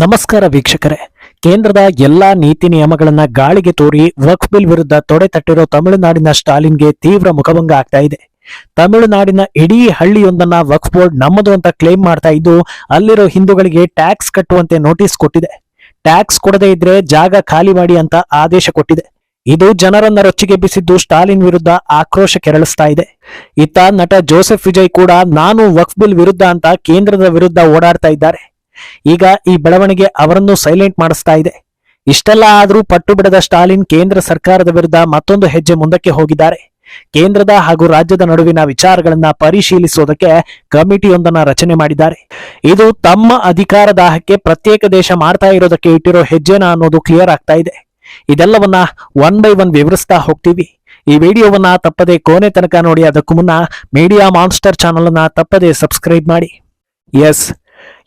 ನಮಸ್ಕಾರ ವೀಕ್ಷಕರೇ. ಕೇಂದ್ರದ ಎಲ್ಲಾ ನೀತಿ ನಿಯಮಗಳನ್ನ ಗಾಳಿಗೆ ತೋರಿ ವಕ್ಫ್ ಬಿಲ್ ವಿರುದ್ಧ ತೊಡೆ ತಟ್ಟಿರೋ ತಮಿಳುನಾಡಿನ ಸ್ಟಾಲಿನ್ಗೆ ತೀವ್ರ ಮುಖಭಂಗ ಆಗ್ತಾ ಇದೆ. ತಮಿಳುನಾಡಿನ ಇಡೀ ಹಳ್ಳಿಯೊಂದನ್ನ ವಕ್ಫ್ ಬೋರ್ಡ್ ನಮ್ಮದು ಅಂತ ಕ್ಲೇಮ್ ಮಾಡ್ತಾ ಇದ್ದು, ಅಲ್ಲಿರೋ ಹಿಂದೂಗಳಿಗೆ ಟ್ಯಾಕ್ಸ್ ಕಟ್ಟುವಂತೆ ನೋಟಿಸ್ ಕೊಟ್ಟಿದೆ. ಟ್ಯಾಕ್ಸ್ ಕೊಡದೇ ಇದ್ರೆ ಜಾಗ ಖಾಲಿ ಮಾಡಿ ಅಂತ ಆದೇಶ ಕೊಟ್ಟಿದೆ. ಇದು ಜನರನ್ನ ರೊಚ್ಚಿಗೆಬ್ಬಿಸಿದ್ದು ಸ್ಟಾಲಿನ್ ವಿರುದ್ಧ ಆಕ್ರೋಶ ಕೆರಳಿಸ್ತಾ ಇದೆ. ಇತ್ತ ನಟ ಜೋಸೆಫ್ ವಿಜಯ್ ಕೂಡ ನಾನು ವಕ್ಫ್ ಬಿಲ್ ವಿರುದ್ಧ ಅಂತ ಕೇಂದ್ರದ ವಿರುದ್ಧ ಓಡಾಡ್ತಾ ಇದ್ದಾರೆ. ಈಗ ಈ ಬೆಳವಣಿಗೆ ಅವರನ್ನು ಸೈಲೆಂಟ್ ಮಾಡಿಸ್ತಾ ಇದೆ. ಇಷ್ಟೆಲ್ಲ ಆದರೂ ಪಟ್ಟು ಬಿಡದ ಸ್ಟಾಲಿನ್ ಕೇಂದ್ರ ಸರ್ಕಾರದ ವಿರುದ್ಧ ಮತ್ತೊಂದು ಹೆಜ್ಜೆ ಮುಂದಕ್ಕೆ ಹೋಗಿದ್ದಾರೆ. ಕೇಂದ್ರದ ಹಾಗೂ ರಾಜ್ಯದ ನಡುವಿನ ವಿಚಾರಗಳನ್ನ ಪರಿಶೀಲಿಸೋದಕ್ಕೆ ಕಮಿಟಿಯೊಂದನ್ನ ರಚನೆ ಮಾಡಿದ್ದಾರೆ. ಇದು ತಮ್ಮ ಅಧಿಕಾರ ದಾಹಕ್ಕೆ ಪ್ರತ್ಯೇಕ ದೇಶ ಮಾಡ್ತಾ ಇರೋದಕ್ಕೆ ಇಟ್ಟಿರೋ ಹೆಜ್ಜೆನ ಅನ್ನೋದು ಕ್ಲಿಯರ್ ಆಗ್ತಾ ಇದೆ. ಇದೆಲ್ಲವನ್ನ ಒನ್ ಬೈ ಒನ್ ವಿವರಿಸ್ತಾ ಹೋಗ್ತೀವಿ. ಈ ವಿಡಿಯೋವನ್ನ ತಪ್ಪದೆ ಕೊನೆ ತನಕ ನೋಡಿ, ಅದಕ್ಕೂ ಮುನ್ನ ಮೀಡಿಯಾ ಮಾನ್ಸ್ಟರ್ ಚಾನಲ್ ಅನ್ನ ತಪ್ಪದೆ ಸಬ್ಸ್ಕ್ರೈಬ್ ಮಾಡಿ. ಎಸ್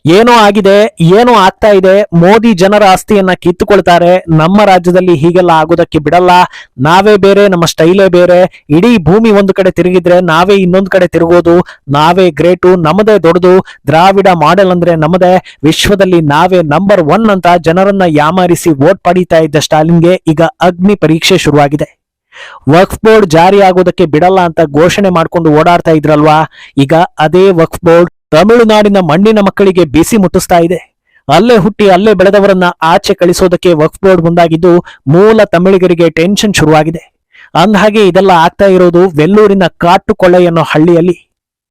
ಏನೋ ಆಗಿದೆ, ಏನೋ ಆಗ್ತಾ ಇದೆ, ಮೋದಿ ಜನರ ಆಸ್ತಿಯನ್ನ ಕಿತ್ತುಕೊಳ್ತಾರೆ, ನಮ್ಮ ರಾಜ್ಯದಲ್ಲಿ ಹೀಗೆಲ್ಲ ಆಗೋದಕ್ಕೆ ಬಿಡಲ್ಲ, ನಾವೇ ಬೇರೆ, ನಮ್ಮ ಸ್ಟೈಲೇ ಬೇರೆ, ಇಡೀ ಭೂಮಿ ಒಂದು ಕಡೆ ತಿರುಗಿದ್ರೆ ನಾವೇ ಇನ್ನೊಂದು ಕಡೆ ತಿರುಗೋದು, ನಾವೇ ಗ್ರೇಟು, ನಮ್ಮದೇ ದೊಡ್ಡದು, ದ್ರಾವಿಡ ಮಾಡೆಲ್ ಅಂದ್ರೆ ನಮ್ಮದೇ, ವಿಶ್ವದಲ್ಲಿ ನಾವೇ ನಂಬರ್ ಒನ್ ಅಂತ ಜನರನ್ನ ಯಾಮಾರಿಸಿ ವೋಟ್ ಪಡೀತಾ ಇದ್ದ ಸ್ಟಾಲಿನ್ಗೆ ಈಗ ಅಗ್ನಿ ಪರೀಕ್ಷೆ ಶುರುವಾಗಿದೆ. ವಕ್ಫ್ ಬೋರ್ಡ್ ಜಾರಿ ಆಗೋದಕ್ಕೆ ಬಿಡಲ್ಲ ಅಂತ ಘೋಷಣೆ ಮಾಡ್ಕೊಂಡು ಓಡಾಡ್ತಾ ಇದ್ರಲ್ವಾ, ಈಗ ಅದೇ ವಕ್ಫ್ ಬೋರ್ಡ್ ತಮಿಳುನಾಡಿನ ಮಣ್ಣಿನ ಮಕ್ಕಳಿಗೆ ಬಿಸಿ ಮುಟ್ಟಿಸ್ತಾ ಇದೆ. ಅಲ್ಲೇ ಹುಟ್ಟಿ ಅಲ್ಲೇ ಬೆಳೆದವರನ್ನ ಆಚೆ ಕಳಿಸೋದಕ್ಕೆ ವಕ್ಫ್ ಬೋರ್ಡ್ ಮುಂದಾಗಿದ್ದು ಮೂಲ ತಮಿಳಿಗರಿಗೆ ಟೆನ್ಷನ್ ಶುರುವಾಗಿದೆ. ಅಂದಹಾಗೆ ಇದೆಲ್ಲ ಆಗ್ತಾ ಇರೋದು ವೆಲ್ಲೂರಿನ ಕಾಟುಕೊಳ್ಳೆ ಅನ್ನೋ ಹಳ್ಳಿಯಲ್ಲಿ.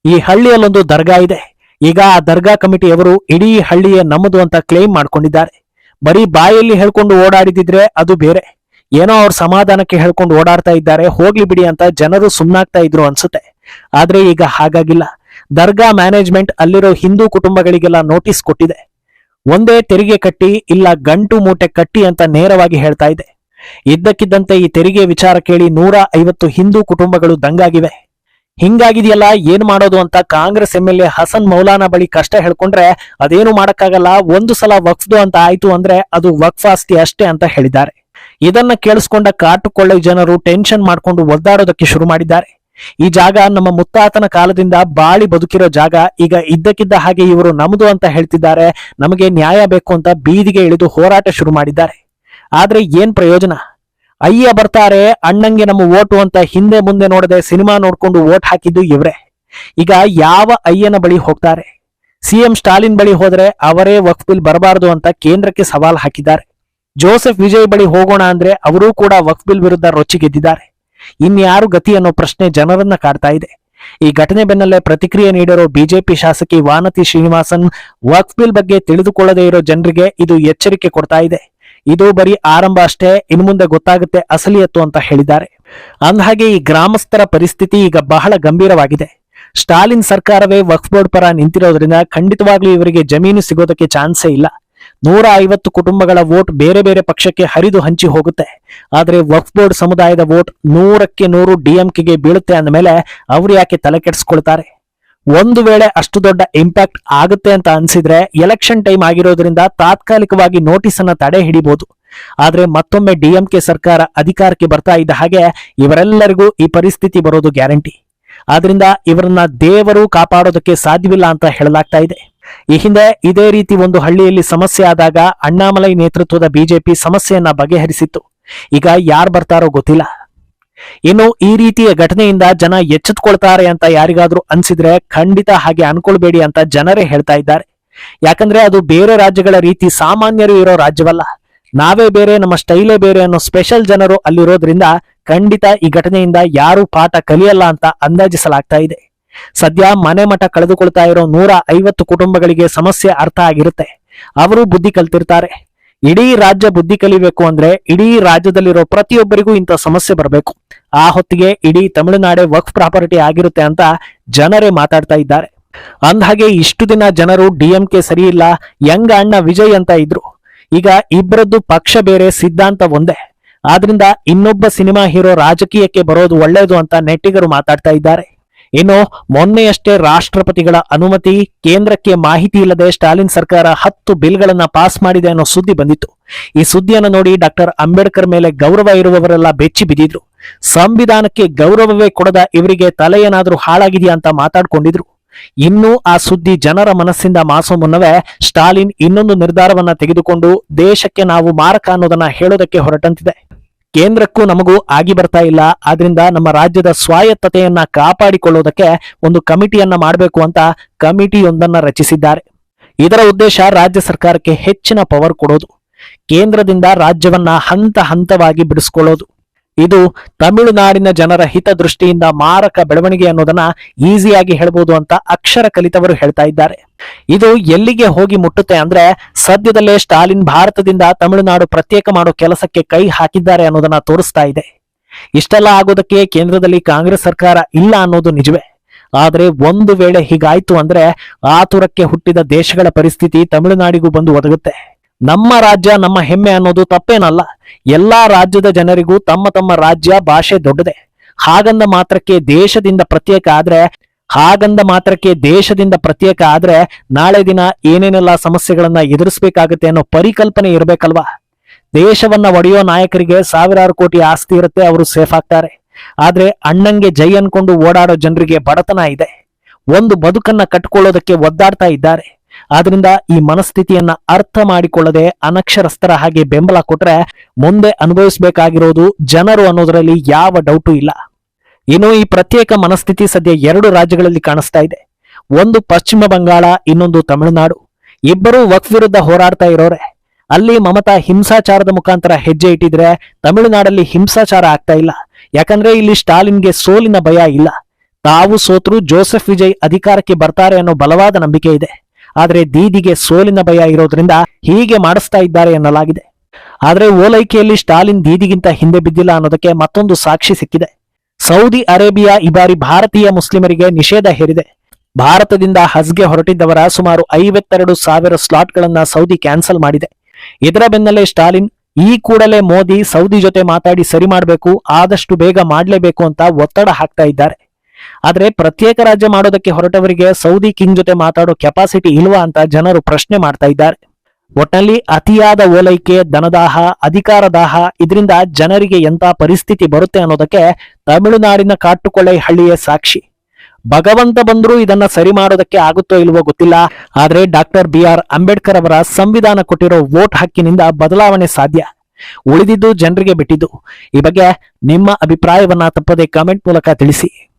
ಈ ಹಳ್ಳಿಯಲ್ಲೊಂದು ದರ್ಗಾ ಇದೆ. ಈಗ ಆ ದರ್ಗಾ ಕಮಿಟಿಯವರು ಇಡೀ ಹಳ್ಳಿಯೇ ನಮ್ಮದು ಅಂತ ಕ್ಲೇಮ್ ಮಾಡ್ಕೊಂಡಿದ್ದಾರೆ. ಬರೀ ಬಾಯಲ್ಲಿ ಹೇಳ್ಕೊಂಡು ಓಡಾಡಿದಿದ್ರೆ ಅದು ಬೇರೆ. ಏನೋ ಅವ್ರ ಸಮಾಧಾನಕ್ಕೆ ಹೇಳ್ಕೊಂಡು ಓಡಾಡ್ತಾ ಇದ್ದಾರೆ, ಹೋಗ್ಲಿ ಬಿಡಿ ಅಂತ ಜನರು ಸುಮ್ಮನಾಗ್ತಾ ಇದ್ರು ಅನ್ಸುತ್ತೆ. ಆದ್ರೆ ಈಗ ಹಾಗಾಗಿಲ್ಲ. ದರ್ಗಾ ಮ್ಯಾನೇಜ್ಮೆಂಟ್ ಅಲ್ಲಿರೋ ಹಿಂದೂ ಕುಟುಂಬಗಳಿಗೆಲ್ಲ ನೋಟಿಸ್ ಕೊಟ್ಟಿದೆ. ಒಂದೇ ತೆರಿಗೆ ಕಟ್ಟಿ ಇಲ್ಲ ಗಂಟು ಮೂಟೆ ಕಟ್ಟಿ ಅಂತ ನೇರವಾಗಿ ಹೇಳ್ತಾ ಇದೆ. ಇದ್ದಕ್ಕಿದ್ದಂತೆ ಈ ತೆರಿಗೆ ವಿಚಾರ ಕೇಳಿ ನೂರ ಐವತ್ತು ಹಿಂದೂ ಕುಟುಂಬಗಳು ದಂಗಾಗಿವೆ. ಹಿಂಗಾಗಿದೆಯಲ್ಲ, ಏನ್ ಮಾಡೋದು ಅಂತ Congress M L A Hasan Maulana ಬಳಿ ಕಷ್ಟ ಹೇಳ್ಕೊಂಡ್ರೆ ಅದೇನು ಮಾಡಕ್ಕಾಗಲ್ಲ, ಒಂದು ಸಲ ವಕ್ಫ್ದು ಅಂತ ಆಯ್ತು ಅಂದ್ರೆ ಅದು ವಕ್ಫ್ ಆಸ್ತಿ ಅಷ್ಟೇ ಅಂತ ಹೇಳಿದ್ದಾರೆ. ಇದನ್ನ ಕೇಳಿಸ್ಕೊಂಡ ಕಾಟುಕೊಳ್ಳೆ ಜನರು ಟೆನ್ಷನ್ ಮಾಡ್ಕೊಂಡು ಒದ್ದಾಡೋದಕ್ಕೆ ಶುರು ಮಾಡಿದ್ದಾರೆ. ಈ ಜಾಗ ನಮ್ಮ ಮುತ್ತಾತನ ಕಾಲದಿಂದ ಬಾಳಿ ಬದುಕಿರೋ ಜಾಗ. ಈಗ ಇದ್ದಕ್ಕಿದ್ದ ಹಾಗೆ ಇವರು ನಮ್ದು ಅಂತ ಹೇಳ್ತಿದ್ದಾರೆ. ನಮಗೆ ನ್ಯಾಯ ಬೇಕು ಅಂತ ಬೀದಿಗೆ ಇಳಿದು ಹೋರಾಟ ಶುರು ಮಾಡಿದ್ದಾರೆ. ಆದ್ರೆ ಏನ್ ಪ್ರಯೋಜನ? ಅಯ್ಯ ಬರ್ತಾರೆ, ಅಣ್ಣಂಗೆ ನಮ್ಮ ಓಟು ಅಂತ ಹಿಂದೆ ಮುಂದೆ ನೋಡದೆ ಸಿನಿಮಾ ನೋಡ್ಕೊಂಡು ಓಟ್ ಹಾಕಿದ್ದು ಇವ್ರೆ. ಈಗ ಯಾವ ಅಯ್ಯನ ಬಳಿ ಹೋಗ್ತಾರೆ? ಸಿಎಂ ಸ್ಟಾಲಿನ್ ಬಳಿ ಹೋದ್ರೆ ಅವರೇ ವಕ್ಫ್ ಬಿಲ್ ಬರಬಾರದು ಅಂತ ಕೇಂದ್ರಕ್ಕೆ ಸವಾಲ್ ಹಾಕಿದ್ದಾರೆ. ಜೋಸೆಫ್ ವಿಜಯ್ ಬಳಿ ಹೋಗೋಣ ಅಂದ್ರೆ ಅವರೂ ಕೂಡ ವಕ್ಫ್ ಬಿಲ್ ವಿರುದ್ಧ ರೊಚ್ಚಿಗೆದ್ದಿದ್ದಾರೆ. ಇನ್ಯಾರು ಗತಿ ಅನ್ನೋ ಪ್ರಶ್ನೆ ಜನರನ್ನ ಕಾಡ್ತಾ ಇದೆ. ಈ ಘಟನೆ ಬೆನ್ನಲ್ಲೇ ಪ್ರತಿಕ್ರಿಯೆ ನೀಡಿರೋ ಬಿಜೆಪಿ ಶಾಸಕಿ ವಾನತಿ ಶ್ರೀನಿವಾಸನ್ ವರ್ಕ್ ಬಗ್ಗೆ ತಿಳಿದುಕೊಳ್ಳದೇ ಇರೋ ಜನರಿಗೆ ಇದು ಎಚ್ಚರಿಕೆ ಕೊಡ್ತಾ ಇದೆ. ಇದು ಬರೀ ಆರಂಭ ಅಷ್ಟೇ, ಇನ್ನು ಮುಂದೆ ಗೊತ್ತಾಗುತ್ತೆ ಅಸಲಿಯತ್ತು ಅಂತ ಹೇಳಿದ್ದಾರೆ. ಅಂದಹಾಗೆ ಈ ಗ್ರಾಮಸ್ಥರ ಪರಿಸ್ಥಿತಿ ಈಗ ಬಹಳ ಗಂಭೀರವಾಗಿದೆ. ಸ್ಟಾಲಿನ್ ಸರ್ಕಾರವೇ ವಕ್ಫ್ ಬೋರ್ಡ್ ಪರ ನಿಂತಿರೋದ್ರಿಂದ ಖಂಡಿತವಾಗ್ಲೂ ಇವರಿಗೆ ಜಮೀನು ಸಿಗೋದಕ್ಕೆ ಚಾನ್ಸೇ ಇಲ್ಲ. ನೂರ ಐವತ್ತು ಕುಟುಂಬಗಳ ವೋಟ್ ಬೇರೆ ಬೇರೆ ಪಕ್ಷಕ್ಕೆ ಹರಿದು ಹಂಚಿ ಹೋಗುತ್ತೆ. ಆದರೆ ವಕ್ಫ್ ಬೋರ್ಡ್ ಸಮುದಾಯದ ವೋಟ್ ನೂರಕ್ಕೆ ನೂರು ಡಿಎಂಕೆಗೆ ಬೀಳುತ್ತೆ ಅಂದ ಮೇಲೆ ಅವ್ರು ಯಾಕೆ ತಲೆ ಕೆಡಿಸ್ಕೊಳ್ತಾರೆ? ಒಂದು ವೇಳೆ ಅಷ್ಟು ದೊಡ್ಡ ಇಂಪ್ಯಾಕ್ಟ್ ಆಗುತ್ತೆ ಅಂತ ಅನ್ಸಿದ್ರೆ ಎಲೆಕ್ಷನ್ ಟೈಮ್ ಆಗಿರೋದ್ರಿಂದ ತಾತ್ಕಾಲಿಕವಾಗಿ ನೋಟಿಸ್ ಅನ್ನ ತಡೆ ಹಿಡಿಬಹುದು ಆದ್ರೆ ಮತ್ತೊಮ್ಮೆ ಡಿಎಂಕೆ ಸರ್ಕಾರ ಅಧಿಕಾರಕ್ಕೆ ಬರ್ತಾ ಇದ್ದ ಹಾಗೆ ಇವರೆಲ್ಲರಿಗೂ ಈ ಪರಿಸ್ಥಿತಿ ಬರೋದು ಗ್ಯಾರಂಟಿ. ಆದ್ರಿಂದ ಇವರನ್ನ ದೇವರು ಕಾಪಾಡೋದಕ್ಕೆ ಸಾಧ್ಯವಿಲ್ಲ ಅಂತ ಹೇಳಲಾಗ್ತಾ ಇದೆ. ಈ ಹಿಂದೆ ಇದೇ ರೀತಿ ಒಂದು ಹಳ್ಳಿಯಲ್ಲಿ ಸಮಸ್ಯೆ ಆದಾಗ ಅಣ್ಣಾಮಲೈ ನೇತೃತ್ವದ ಬಿಜೆಪಿ ಸಮಸ್ಯೆಯನ್ನ ಬಗೆಹರಿಸಿತ್ತು. ಈಗ ಯಾರು ಬರ್ತಾರೋ ಗೊತ್ತಿಲ್ಲ. ಇನ್ನು ಈ ರೀತಿಯ ಘಟನೆಯಿಂದ ಜನ ಎಚ್ಚೆತ್ಕೊಳ್ತಾರೆ ಅಂತ ಯಾರಿಗಾದ್ರೂ ಅನ್ಸಿದ್ರೆ ಖಂಡಿತ ಹಾಗೆ ಅನ್ಕೊಳ್ಬೇಡಿ ಅಂತ ಜನರೇ ಹೇಳ್ತಾ ಇದ್ದಾರೆ. ಯಾಕಂದ್ರೆ ಅದು ಬೇರೆ ರಾಜ್ಯಗಳ ರೀತಿ ಸಾಮಾನ್ಯರು ಇರೋ ರಾಜ್ಯವಲ್ಲ. ನಾವೇ ಬೇರೆ, ನಮ್ಮ ಸ್ಟೈಲೇ ಬೇರೆ ಅನ್ನೋ ಸ್ಪೆಷಲ್ ಜನರು ಅಲ್ಲಿರೋದ್ರಿಂದ ಖಂಡಿತ ಈ ಘಟನೆಯಿಂದ ಯಾರು ಪಾಠ ಕಲಿಯಲ್ಲ ಅಂತ ಅಂದಾಜಿಸಲಾಗ್ತಾ ಇದೆ. ಸದ್ಯ ಮನೆ ಮಠ ಕಳೆದುಕೊಳ್ತಾ ಇರೋ ನೂರ ಐವತ್ತು ಕುಟುಂಬಗಳಿಗೆ ಸಮಸ್ಯೆ ಅರ್ಥ ಆಗಿರುತ್ತೆ. ಅವರು ಬುದ್ಧಿ ಕಲ್ತಿರ್ತಾರೆ. ಇಡೀ ರಾಜ್ಯ ಬುದ್ಧಿ ಕಲಿಬೇಕು ಅಂದ್ರೆ ಇಡೀ ರಾಜ್ಯದಲ್ಲಿರೋ ಪ್ರತಿಯೊಬ್ಬರಿಗೂ ಇಂಥ ಸಮಸ್ಯೆ ಬರಬೇಕು. ಆ ಹೊತ್ತಿಗೆ ಇಡೀ ತಮಿಳುನಾಡೆ ವಕ್ಫ್ ಪ್ರಾಪರ್ಟಿ ಆಗಿರುತ್ತೆ ಅಂತ ಜನರೇ ಮಾತಾಡ್ತಾ ಇದ್ದಾರೆ. ಅಂದ್ಹಾಗೆ ಇಷ್ಟು ದಿನ ಜನರು ಡಿಎಂಕೆ ಸರಿ ಇಲ್ಲ, ಯಂಗ ಅಣ್ಣ ವಿಜಯ್ ಅಂತ ಇದ್ರು. ಈಗ ಇಬ್ಬರದ್ದು ಪಕ್ಷ ಬೇರೆ, ಸಿದ್ಧಾಂತ ಒಂದೇ. ಆದ್ರಿಂದ ಇನ್ನೊಬ್ಬ ಸಿನಿಮಾ ಹೀರೋ ರಾಜಕೀಯಕ್ಕೆ ಬರೋದು ಒಳ್ಳೆಯದು ಅಂತ ನೆಟ್ಟಿಗರು ಮಾತಾಡ್ತಾ ಇದ್ದಾರೆ. ಇನ್ನು ಮೊನ್ನೆಯಷ್ಟೇ ರಾಷ್ಟ್ರಪತಿಗಳ ಅನುಮತಿ, ಕೇಂದ್ರಕ್ಕೆ ಮಾಹಿತಿ ಇಲ್ಲದೆ ಸ್ಟಾಲಿನ್ ಸರ್ಕಾರ ಹತ್ತು ಬಿಲ್ಗಳನ್ನ ಪಾಸ್ ಮಾಡಿದೆ ಅನ್ನೋ ಸುದ್ದಿ ಬಂದಿತ್ತು. ಈ ಸುದ್ದಿಯನ್ನು ನೋಡಿ ಡಾಕ್ಟರ್ ಅಂಬೇಡ್ಕರ್ ಮೇಲೆ ಗೌರವ ಇರುವವರೆಲ್ಲ ಬೆಚ್ಚಿ ಬಿದ್ದಿದ್ರು. ಸಂವಿಧಾನಕ್ಕೆ ಗೌರವವೇ ಕೊಡದ ಇವರಿಗೆ ತಲೆ ಏನಾದ್ರೂ ಹಾಳಾಗಿದೆಯಾ ಅಂತ ಮಾತಾಡ್ಕೊಂಡಿದ್ರು. ಇನ್ನೂ ಆ ಸುದ್ದಿ ಜನರ ಮನಸ್ಸಿಂದ ಮಾಸೋ ಮುನ್ನವೇ ಸ್ಟಾಲಿನ್ ಇನ್ನೊಂದು ನಿರ್ಧಾರವನ್ನ ತೆಗೆದುಕೊಂಡು ದೇಶಕ್ಕೆ ನಾವು ಮಾರಕ ಅನ್ನೋದನ್ನ ಹೇಳೋದಕ್ಕೆ ಹೊರಟಂತಿದೆ. ಕೇಂದ್ರಕ್ಕೂ ನಮಗೂ ಆಗಿ ಬರ್ತಾ ಇಲ್ಲ. ಆದ್ರಿಂದ ನಮ್ಮ ರಾಜ್ಯದ ಸ್ವಾಯತ್ತತೆಯನ್ನ ಕಾಪಾಡಿಕೊಳ್ಳೋದಕ್ಕೆ ಒಂದು ಕಮಿಟಿಯನ್ನ ಮಾಡಬೇಕು ಅಂತ ಕಮಿಟಿಯೊಂದನ್ನ ರಚಿಸಿದ್ದಾರೆ. ಇದರ ಉದ್ದೇಶ ರಾಜ್ಯ ಸರ್ಕಾರಕ್ಕೆ ಹೆಚ್ಚಿನ ಪವರ್ ಕೊಡೋದು. ಕೇಂದ್ರದಿಂದ ರಾಜ್ಯವನ್ನ ಹಂತ ಹಂತವಾಗಿ ಬಿಡಿಸ್ಕೊಳ್ಳೋದು. ಇದು ತಮಿಳುನಾಡಿನ ಜನರ ಹಿತದೃಷ್ಟಿಯಿಂದ ಮಾರಕ ಬೆಳವಣಿಗೆ ಅನ್ನೋದನ್ನ ಈಸಿಯಾಗಿ ಹೇಳ್ಬೋದು ಅಂತ ಅಕ್ಷರ ಕಲಿತವರು ಹೇಳ್ತಾ ಇದ್ದಾರೆ. ಇದು ಎಲ್ಲಿಗೆ ಹೋಗಿ ಮುಟ್ಟುತ್ತೆ ಅಂದ್ರೆ ಸದ್ಯದಲ್ಲೇ ಸ್ಟಾಲಿನ್ ಭಾರತದಿಂದ ತಮಿಳುನಾಡು ಪ್ರತ್ಯೇಕ ಮಾಡೋ ಕೆಲಸಕ್ಕೆ ಕೈ ಹಾಕಿದ್ದಾರೆ ಅನ್ನೋದನ್ನ ತೋರಿಸ್ತಾ ಇದೆ. ಇಷ್ಟೆಲ್ಲ ಆಗೋದಕ್ಕೆ ಕೇಂದ್ರದಲ್ಲಿ ಕಾಂಗ್ರೆಸ್ ಸರ್ಕಾರ ಇಲ್ಲ ಅನ್ನೋದು ನಿಜವೇ. ಆದ್ರೆ ಒಂದು ವೇಳೆ ಹೀಗಾಯ್ತು ಅಂದ್ರೆ ಆತುರಕ್ಕೆ ಹುಟ್ಟಿದ ದೇಶಗಳ ಪರಿಸ್ಥಿತಿ ತಮಿಳುನಾಡಿಗೂ ಬಂದು ಒದಗುತ್ತೆ. ನಮ್ಮ ರಾಜ್ಯ, ನಮ್ಮ ಹೆಮ್ಮೆ ಅನ್ನೋದು ತಪ್ಪೇನಲ್ಲ. ಎಲ್ಲಾ ರಾಜ್ಯದ ಜನರಿಗೂ ತಮ್ಮ ತಮ್ಮ ರಾಜ್ಯ ಭಾಷೆ ದೊಡ್ಡದೆ. ಹಾಗಂದ ಮಾತ್ರಕ್ಕೆ ದೇಶದಿಂದ ಪ್ರತ್ಯೇಕ ಆದ್ರೆ, ಹಾಗಂದ ಮಾತ್ರಕ್ಕೆ ದೇಶದಿಂದ ಪ್ರತ್ಯೇಕ ಆದ್ರೆ ನಾಳೆ ದಿನ ಏನೇನೆಲ್ಲ ಸಮಸ್ಯೆಗಳನ್ನ ಎದುರಿಸಬೇಕಾಗುತ್ತೆ ಅನ್ನೋ ಪರಿಕಲ್ಪನೆ ಇರಬೇಕಲ್ವಾ? ದೇಶವನ್ನ ಒಡೆಯೋ ನಾಯಕರಿಗೆ ಸಾವಿರಾರು ಕೋಟಿ ಆಸ್ತಿ ಇರುತ್ತೆ, ಅವರು ಸೇಫ್ ಆಗ್ತಾರೆ. ಆದ್ರೆ ಅಣ್ಣಂಗೆ ಜೈ ಅನ್ಕೊಂಡು ಓಡಾಡೋ ಜನರಿಗೆ ಬಡತನ ಇದೆ. ಒಂದು ಬದುಕನ್ನ ಕಟ್ಕೊಳ್ಳೋದಕ್ಕೆ ಒದ್ದಾಡ್ತಾ ಇದ್ದಾರೆ. ಆದ್ರಿಂದ ಈ ಮನಸ್ಥಿತಿಯನ್ನ ಅರ್ಥ ಮಾಡಿಕೊಳ್ಳದೆ ಅನಕ್ಷರಸ್ಥರ ಹಾಗೆ ಬೆಂಬಲ ಕೊಟ್ರೆ ಮುಂದೆ ಅನುಭವಿಸಬೇಕಾಗಿರೋದು ಜನರು ಅನ್ನೋದರಲ್ಲಿ ಯಾವ ಡೌಟು ಇಲ್ಲ. ಇನ್ನು ಈ ಪ್ರತ್ಯೇಕ ಮನಸ್ಥಿತಿ ಸದ್ಯ ಎರಡು ರಾಜ್ಯಗಳಲ್ಲಿ ಕಾಣಿಸ್ತಾ ಇದೆ. ಒಂದು ಪಶ್ಚಿಮ ಬಂಗಾಳ, ಇನ್ನೊಂದು ತಮಿಳುನಾಡು. ಇಬ್ಬರೂ ವಕ್ ವಿರುದ್ಧ ಹೋರಾಡ್ತಾ ಇರೋರೆ. ಅಲ್ಲಿ ಮಮತಾ ಹಿಂಸಾಚಾರದ ಮುಖಾಂತರ ಹೆಜ್ಜೆ ಇಟ್ಟಿದ್ರೆ ತಮಿಳುನಾಡಲ್ಲಿ ಹಿಂಸಾಚಾರ ಆಗ್ತಾ ಇಲ್ಲ. ಯಾಕಂದ್ರೆ ಇಲ್ಲಿ ಸ್ಟಾಲಿನ್ಗೆ ಸೋಲಿನ ಭಯ ಇಲ್ಲ. ತಾವು ಸೋತ್ರು ಜೋಸೆಫ್ ವಿಜಯ್ ಅಧಿಕಾರಕ್ಕೆ ಬರ್ತಾರೆ ಅನ್ನೋ ಬಲವಾದ ನಂಬಿಕೆ ಇದೆ. ಆದ್ರೆ ದೀದಿಗೆ ಸೋಲಿನ ಭಯ ಇರೋದ್ರಿಂದ ಹೀಗೆ ಮಾಡಿಸ್ತಾ ಇದ್ದಾರೆ ಎನ್ನಲಾಗಿದೆ. ಆದರೆ ಓಲೈಕೆಯಲ್ಲಿ ಸ್ಟಾಲಿನ್ ದೀದಿಗಿಂತ ಹಿಂದೆ ಬಿದ್ದಿಲ್ಲ ಅನ್ನೋದಕ್ಕೆ ಮತ್ತೊಂದು ಸಾಕ್ಷಿ ಸಿಕ್ಕಿದೆ. ಸೌದಿ ಅರೇಬಿಯಾ ಈ ಬಾರಿ ಭಾರತೀಯ ಮುಸ್ಲಿಮರಿಗೆ ನಿಷೇಧ ಹೇರಿದೆ. ಭಾರತದಿಂದ ಹಜ್ಗೆ ಹೊರಟಿದ್ದವರ ಸುಮಾರು ಐವತ್ತೆರಡು ಸಾವಿರ ಸ್ಲಾಟ್ಗಳನ್ನ ಸೌದಿ ಕ್ಯಾನ್ಸಲ್ ಮಾಡಿದೆ. ಇದರ ಬೆನ್ನಲ್ಲೇ ಸ್ಟಾಲಿನ್, ಈ ಕೂಡಲೇ ಮೋದಿ ಸೌದಿ ಜೊತೆ ಮಾತಾಡಿ ಸರಿ ಮಾಡಬೇಕು, ಆದಷ್ಟು ಬೇಗ ಮಾಡಲೇಬೇಕು ಅಂತ ಒತ್ತಡ ಹಾಕ್ತಾ ಇದ್ದಾರೆ. ಆದ್ರೆ ಪ್ರತ್ಯೇಕ ರಾಜ್ಯ ಮಾಡೋದಕ್ಕೆ ಹೊರಟವರಿಗೆ ಸೌದಿ ಕಿಂಗ್ ಜೊತೆ ಮಾತಾಡೋ ಕೆಪಾಸಿಟಿ ಇಲ್ವಾ ಅಂತ ಜನರು ಪ್ರಶ್ನೆ ಮಾಡ್ತಾ ಇದ್ದಾರೆ. ಒಟ್ನಲ್ಲಿ ಅತಿಯಾದ ಓಲೈಕೆ ಧನದಾಹ ಅಧಿಕಾರದಾಹ ಇದರಿಂದ ಜನರಿಗೆ ಎಂತ ಪರಿಸ್ಥಿತಿ ಬರುತ್ತೆ ಅನ್ನೋದಕ್ಕೆ ತಮಿಳುನಾಡಿನ ಕಾಟುಕೊಳ್ಳೆ ಹಳ್ಳಿಯೇ ಸಾಕ್ಷಿ. ಭಗವಂತ ಬಂದರೂ ಇದನ್ನ ಸರಿ ಮಾಡೋದಕ್ಕೆ ಆಗುತ್ತೋ ಇಲ್ವೋ ಗೊತ್ತಿಲ್ಲ. ಆದ್ರೆ ಡಾಕ್ಟರ್ ಬಿ ಆರ್ ಅಂಬೇಡ್ಕರ್ ಅವರ ಸಂವಿಧಾನ ಕೊಟ್ಟಿರೋ ವೋಟ್ ಹಕ್ಕಿನಿಂದ ಬದಲಾವಣೆ ಸಾಧ್ಯ. ಉಳಿದಿದ್ದು ಜನರಿಗೆ ಬಿಟ್ಟಿದ್ದು. ಈ ಬಗ್ಗೆ ನಿಮ್ಮ ಅಭಿಪ್ರಾಯವನ್ನ ತಪ್ಪದೆ ಕಾಮೆಂಟ್ ಮೂಲಕ ತಿಳಿಸಿ.